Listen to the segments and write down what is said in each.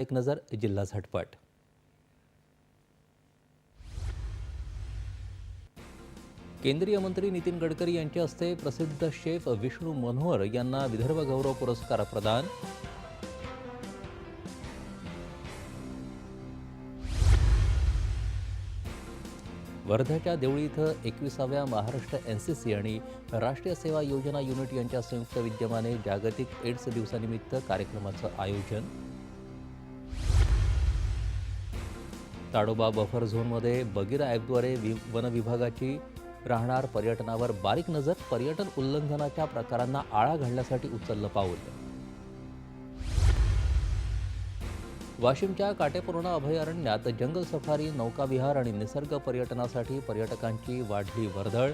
एक नजर जिल्हा झटपट. केंद्रीय मंत्री नितीन गडकरी यांच्या हस्ते प्रसिद्ध शेफ विष्णू मनोहर यांना विदर्भ गौरव पुरस्कार प्रदान. वर्ध्याच्या देवळी इथं एकविसाव्या महाराष्ट्र एन सी सी आणि राष्ट्रीय सेवा योजना युनिट यांच्या संयुक्त विद्यमाने जागतिक एड्स दिवसानिमित्त कार्यक्रमाचं आयोजन. ताडोबा बफर झोनमध्ये बगिरा ॲपद्वारे वि वनविभागाची राहणार पर्यटनावर बारीक नजर पर्यटन उल्लंघनाच्या प्रकारांना आळा घालण्यासाठी उचललं पाऊल. वाशिमच्या काटेपूर्णा अभयारण्यात जंगल सफारी नौकाविहार आणि निसर्ग पर्यटनासाठी पर्यटकांची वाढली वर्दळ.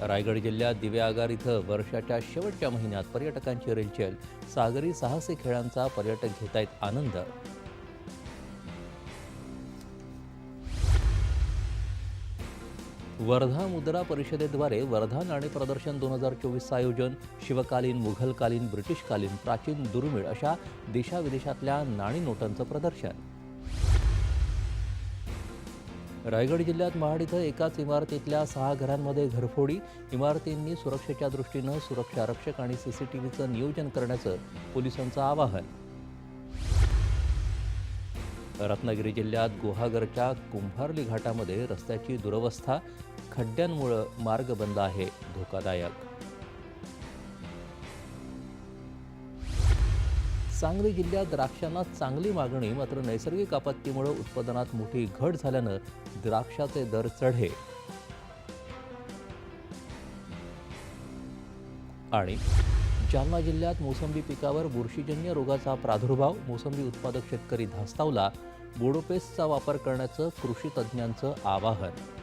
रायगड जिल्ह्यात दिवे आगार इथं वर्षाच्या शेवटच्या महिन्यात पर्यटकांची रेलचेल. सागरी साहसी खेळांचा पर्यटक घेतायत आनंद. वर्धा मुद्रा परिषदेद्वारे वर्धा नाणे प्रदर्शन दोन हजार चोवीसचं आयोजन शिवकालीन मुघलकालीन ब्रिटिशकालीन प्राचीन दुर्मिळ अशा देशाविदेशातल्या नाणी नोटांचं प्रदर्शन. रायगड जिल्ह्यात महाड इथं एकाच इमारतीतल्या सहा घरांमध्ये घरफोडी. इमारतींनी सुरक्षेच्या दृष्टीनं सुरक्षा रक्षक आणि सीसीटीव्हीचं नियोजन करण्याचं पोलिसांचं आवाहन. रत्नागिरी जिल्ह्यात गुहागरच्या कुंभारली घाटामध्ये रस्त्याची दुरवस्था खड्ड्यांमुळं मार्ग बंद आहे धोकादायक. सांगली जिल्ह्यात द्राक्षांना चांगली मागणी मात्र नैसर्गिक आपत्तीमुळे उत्पादनात मोठी घट झाल्यानं द्राक्षाचे दर चढे आणि जालना जिल्ह्यात मोसंबी पिकावर बुरशीजन्य रोगाचा प्रादुर्भाव मोसंबी उत्पादक शेतकरी धास्तावला बोडोपेस्टचा वापर करण्याचं कृषी तज्ज्ञांचं आवाहन.